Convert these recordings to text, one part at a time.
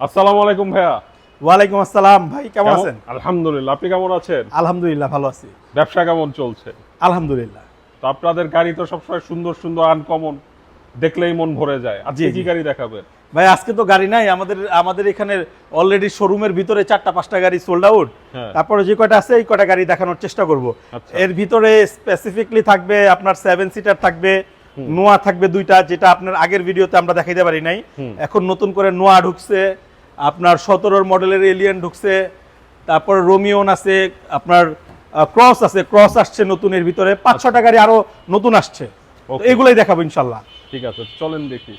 আসসালামু আলাইকুম ভাইয়া। ওয়ালাইকুম আসসালাম। ভাই কেমন আছেন? আলহামদুলিল্লাহ আপনি কেমন আছেন? আলহামদুলিল্লাহ ভালো আছি। ব্যবসা কেমন চলছে? আলহামদুলিল্লাহ। তো আপনাদের গাড়ি তো সবসময় সুন্দর সুন্দর আনকমন দেখলেই মন ভরে যায়। আজকে কি গাড়ি দেখাবেন? ভাই আজকে তো গাড়ি নাই। আমাদের আমাদের এখানে অলরেডি শোরুমের ভিতরে চারটা পাঁচটা গাড়ি সোল্ড আউট হ্যাঁ। তারপরে যে কয়টা আছে এই কয়টা গাড়ি দেখানোর চেষ্টা করব। আচ্ছা। এর ভিতরে স্পেসিফিকলি থাকবে আপনার সেভেন সিটার থাকবে নোয়া থাকবে দুইটা যেটা আপনার আগের ভিডিওতে আমরা দেখাইতে পারি নাই। এখন নতুন করে নোয়া ঢুকছে আপনার সতেরোর মডেলের এলিয়ান ঢুকছে তারপর রোমিওন আছে আপনার ক্রস আছে ক্রস আসছে নতুন এর ভিতরে পাঁচ ছটা গাড়ি আরও নতুন আসছে. এগুলাই দেখাবো ইনশাল্লাহ। ঠিক আছে চলেন দেখি।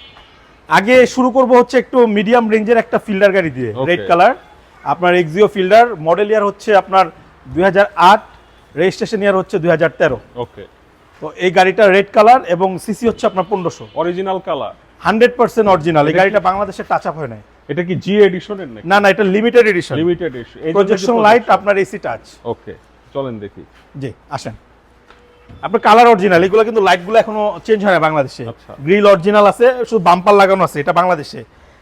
আগে শুরু করব হচ্ছে একটু মিডিয়াম রেঞ্জের একটা ফিল্ডার গাড়ি দিয়ে রেড কালার আপনার এক্সিও ফিল্ডার মডেল ইয়ার হচ্ছে আপনার দুই হাজার আট রেজিস্ট্রেশন ইয়ার হচ্ছে দুই ওকে। তো এই গাড়িটা রেড কালার এবং সিসি হচ্ছে আপনার পনেরোশো। Original colour hundred percent original এই গাড়িটা বাংলাদেশে টাচ আপ হয় নাই। এটা কি জি এডিশনের নাকি? না না এটা limited edition limited edition projection light আপনার এসি টাচ ওকে চলেন দেখি। জি আসেন। আপনার কালার অরিজিনাল এগুলো কিন্তু লাইটগুলো এখনও চেঞ্জ হয় না বাংলাদেশে। আচ্ছা। গ্রিল অরিজিনাল আছে শুধু বাম্পার লাগানো আছে এটা বাংলাদেশে।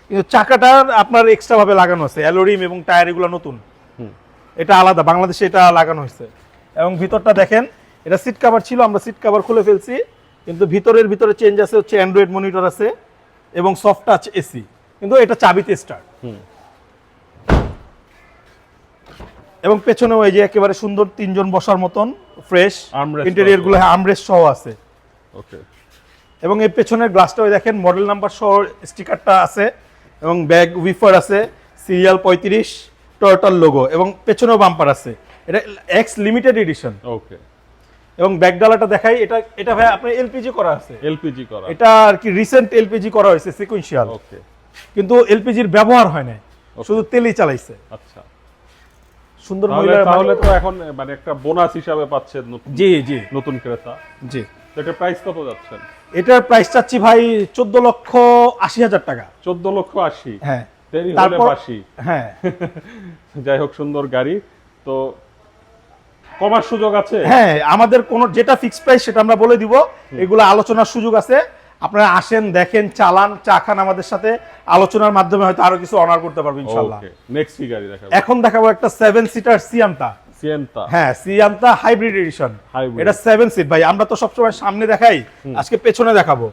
কিন্তু চাকাটার আপনার এক্সট্রা ভাবে লাগানো আছে অ্যালোরিম এবং টায়ার এগুলো নতুন। হুম। এটা আলাদা বাংলাদেশে এটা লাগানো হয়েছে। এবং ভিতরটা দেখেন এটা সিট কাভার ছিল আমরা সিট কাভার খুলে ফেলছি কিন্তু ভিতরের ভিতরে চেঞ্জ আছে হচ্ছে অ্যান্ড্রয়েড মনিটর আছে এবং সফট টাচ এসি কিন্তু এটা চাবিতে স্টার্ট এবং পেছনেও এই যে একেবারে সুন্দর তিনজন বসার মতন ফ্রেশ ইন্টেরিয়রগুলো হ্যাঁ আমরেস্ট সহ আছে। ওকে এবং এই পেছনের গ্লাসটাও দেখেন মডেল নাম্বার সহ স্টিকারটা আছে এবং ব্যাগ উইফার আছে সিরিয়াল পঁয়ত্রিশ টয়োটার লোগো এবং পেছনেও বাম্পার আছে। এটা এক্স লিমিটেড এডিশন ওকে এবং ব্যাগডালাটা দেখাই এটা এটা ভাই আপনার এলপিজি করা আছে। এলপিজি করা। এটা আর কি রিসেন্ট এলপিজি করা হয়েছে সিকুয়েন্সিয়াল ওকে কিন্তু এলপিজির ব্যবহার হয় না শুধু তেলই চালাইছে। আচ্ছা। সুন্দর তাহলে তাহলে তো এখন মানে একটা বোনাস হিসাবে পাচ্ছেন নতুন জি জি। নতুন ক্রেতা। জি। এটা প্রাইস কত যাচ্ছেন? এটার প্রাইস চাচ্ছি ভাই চোদ্দ লক্ষ আশি হাজার টাকা। চোদ্দ লক্ষ আশি। হ্যাঁ। তারপর বাসি। হ্যাঁ। যাই হোক সুন্দর গাড়ি। তো কমার সুযোগ আছে? হ্যাঁ আমাদের কোন যেটা ফিক্স প্রাইস সেটা আমরা বলে দিব। এগুলো আলোচনার সুযোগ আছে। আপনারা আসেন দেখেন চালান চা খান আমাদের সাথে। আলোচনার মাধ্যমে হয়তো আরও কিছু অনার করতে পারব নেক্সট কি গাড়ি দেখাবো? এখন দেখাবো একটা সেভেন সিটার সিয়ান্তা সিয়েন্তা হ্যাঁ সিয়ান্তা হাইব্রিড এডিশন এটা সেভেন সিট ভাই আমরা তো সবসময় সামনে দেখাই আজকে পেছনে দেখাবো।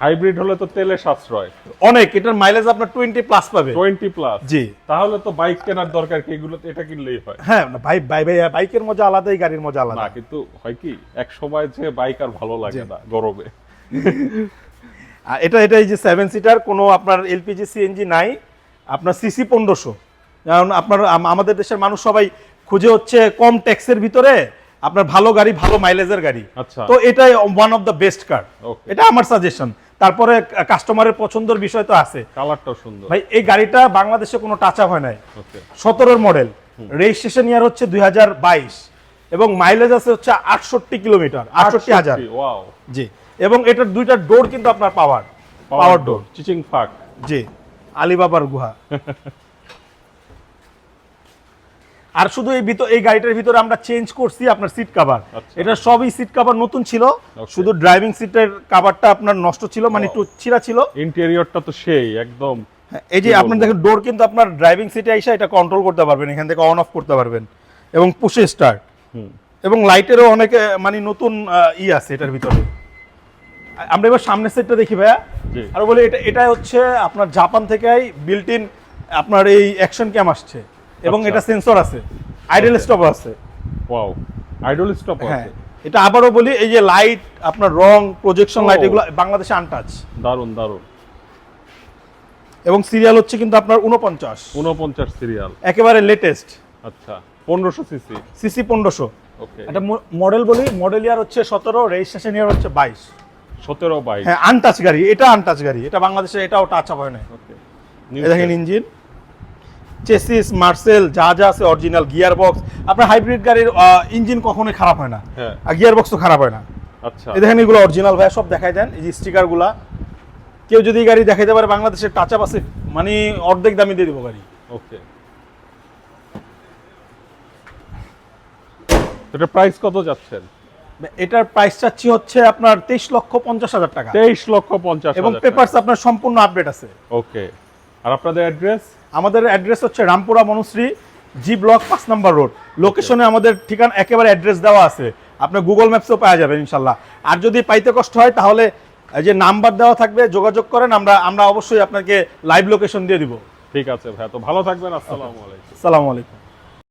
হাইব্রিড হলে তো তেলে সাশ্রয়। অনেক এটার মাইলেজ আপনার টোয়েন্টি প্লাস পাবে। টোয়েন্টি প্লাস জি। তাহলে তো বাইক কেনার দরকার কি? এগুলো এটা কিনলেই হয়। হ্যাঁ ভাই ভাই ভাই বাইকের মজা আলাদাই গাড়ির মজা না আলাদা কিন্তু হয় কি এক সময় যে বাইক আর ভালো লাগে না গরমে। আর এটা এটা এই যে সেভেন সিটার কোনো আপনার এলপিজি সিএনজি নাই। আপনার সিসি পনেরোশো। কারণ আপনার আমাদের দেশের মানুষ সবাই খুঁজে হচ্ছে কম ট্যাক্সের ভিতরে। আপনার ভালো গাড়ি ভালো মাইলেজের গাড়ি। আচ্ছা। তো এটাই one of the best car এটা আমার সাজেশন তারপরে কাস্টমারের পছন্দের বিষয় তো আছে। কালারটাও সুন্দর। ভাই এই গাড়িটা বাংলাদেশে কোনো টাচ হয় নাই। ওকে সতেরোর মডেল রেজিস্ট্রেশন ইয়ার হচ্ছে দুই হাজার বাইশ। এবং মাইলেজ আছে হচ্ছে আটষট্টি কিলোমিটার আটষট্টি হাজার। ওয়াও জি। এবং এটার দুইটা ডোর কিন্তু আপনার পাওয়ার পাওয়ার ডোর চিচিং ফাক। জি। আলিবাবার গুহা। আর শুধু এই ভিতর এই গাড়িটার ভিতরে আমরা চেঞ্জ করছি আপনার সিট কভার আচ্ছা। এটা সবই সিট কভার নতুন ছিল। শুধু ড্রাইভিং সিটের কভারটা আপনার নষ্ট ছিল মানে একটু ছিঁড়া ছিল। ইন্টেরিয়রটা তো সেই একদম হ্যাঁ, এই যে বলব? দেখেন ডোর কিন্তু আপনার ড্রাইভিং সিটে এসে এটা কন্ট্রোল করতে পারবেন এখান থেকে অন অফ করতে পারবেন এবং পুশে স্টার্ট এবং লাইটেরও অনেক মানে নতুন ই আছে এটার ভিতরে। আমরা এবার সামনের সেটটা দেখি ভাইয়া। আর বলি এটা এটা হচ্ছে আপনার জাপান থেকেই বিল্ট ইন আপনার এই অ্যাকশন ক্যাম আসছে। এবং আচ্ছা। এটা সেন্সর আছে আইডেল স্টপ আছে। ওয়াও আইডল স্টপ আছে। এটা আবারও বলি এই যে লাইট আপনার রং প্রজেকশন লাইট এগুলো বাংলাদেশে আনটাচ দারুণ দারুণ এবং সিরিয়াল হচ্ছে কিন্তু আপনার উনপঞ্চাশ উনপঞ্চাশ সিরিয়াল একেবারে লেটেস্ট আচ্ছা পনেরোশো সিসি সিসি পনেরোশো। ওকে একটা মডেল বলি মডেল ইয়ার হচ্ছে সতেরো রেজিস্ট্রেশন ইয়ার হচ্ছে বাইশ। সতেরো বাইশ। হ্যাঁ আনটাচ গাড়ি এটা আনটাচ গাড়ি এটা বাংলাদেশে এটাও টাচ আপ হয় না ওকে দেখেন ইঞ্জিন চেসিস মার্সেল যা যা আছে অরিজিনাল গিয়ার বক্স আপনার হাইব্রিড গাড়ির ইঞ্জিন কখনো খারাপ হয় না। হ্যাঁ। আর গিয়ার বক্সও খারাপ হয় না। আচ্ছা। এই দেখেন এগুলো অরিজিনাল ভাই সব দেখাই দেন। এই যে স্টিকারগুলা কেউ যদি গাড়ি দেখাইতে পারে বাংলাদেশের টাচ আপ আছে মানে অর্ধেক দামি দিয়ে দিব গাড়ি। ওকে এটা প্রাইস কত যাচ্ছেন? এটার প্রাইস চাচ্ছি হচ্ছে আপনার তেইশ লক্ষ পঞ্চাশ হাজার টাকা। তেইশ লক্ষ পঞ্চাশ এবং পেপারস আপনার সম্পূর্ণ আপডেট আছে। ওকে আর আপনাদের অ্যাড্রেস আমাদের অ্যাড্রেস হচ্ছে রামপুরা মনুশ্রী জি ব্লক পাঁচ নম্বর রোড লোকেশনে আমাদের ঠিকানা একেবারে অ্যাড্রেস দেওয়া আছে। আপনার গুগল ম্যাপসেও পাওয়া যাবে ইনশাল্লাহ। আর যদি পাইতে কষ্ট হয় তাহলে এই যে নাম্বার দেওয়া থাকবে যোগাযোগ করেন আমরা আমরা অবশ্যই আপনাকে লাইভ লোকেশন দিয়ে দিব। ঠিক আছে ভাই তো ভালো থাকবেন আসসালামু আলাইকুম। আসসালামু আলাইকুম।